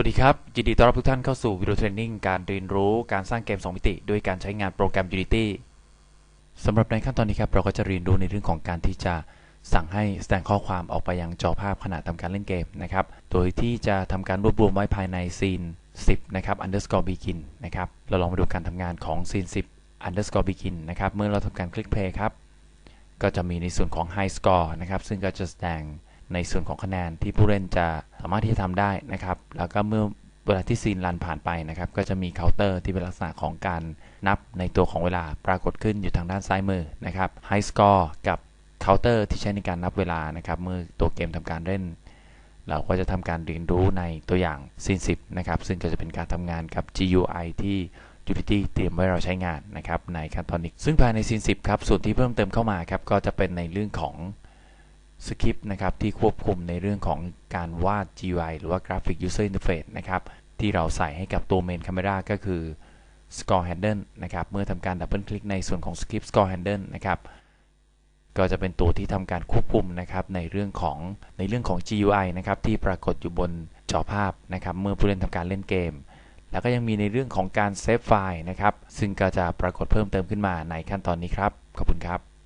วัสดีครับ ยินดีต้อนรับทุกท่านเข้าสู่วิดีโอเทรนนิ่งการเรียนรู้การสร้างเกม 2 มิติ ด้วยการใช้งานโปรแกรม Unity สำหรับในขั้นตอนนี้ครับ เราก็จะเรียนรู้ในเรื่องของการที่จะสั่งให้แสดงข้อความออกไปยังจอภาพขณะทำการเล่นเกมนะครับ โดยที่จะทำการรวบรวมไว้ภายในซีน 10 นะครับ underscore begin นะครับ เราลองมาดูการทำงานของซีน 10 underscore begin นะครับ เมื่อเราทำการคลิก play ครับ ก็จะมีในส่วนของ High Score นะครับ ซึ่งก็จะแสดง ในส่วนของคะแนนที่ผู้เล่นจะสามารถที่จะทำได้นะครับ แล้วก็เมื่อเวลาที่ซีนรันผ่านไปนะครับ ก็จะมีเคาน์เตอร์ที่เป็นลักษณะของการนับในตัวของเวลาปรากฏขึ้นอยู่ทางด้านซ้ายมือนะครับ High Score กับเคาน์เตอร์ที่ใช้ในการนับเวลานะครับเมื่อตัวเกมทำการเล่น เราก็จะทำการเรียนรู้ในตัวอย่างซีน10นะครับ ซึ่งก็จะเป็นการทำงานกับ GUI ที่ Unity เตรียมไว้เราใช้งานนะครับในขั้นตอนนี้ซึ่งภายในซีน10ครับส่วนที่เพิ่มเติมเข้ามาครับก็จะเป็นในเรื่องของ สคริปต์นะครับที่ควบคุมในเรื่องของการวาด GUI หรือว่า Graphic User Interface นะครับที่เราใส่ให้กับตัว Main Camera ก็คือ Score Handle นะครับเมื่อทำการดับเบิลคลิกในส่วนของ Script Score Handle นะครับก็จะเป็นตัวที่ทำการควบคุมนะครับในเรื่องของในเรื่องของ GUI นะครับที่ปรากฏอยู่บนจอภาพนะครับเมื่อผู้เล่นทำการเล่นเกม แล้วก็ยังมีในเรื่องของการเซฟไฟล์นะครับซึ่งก็จะปรากฏเพิ่มเติมขึ้นมาในขั้นตอนนี้ครับ ขอบคุณครับ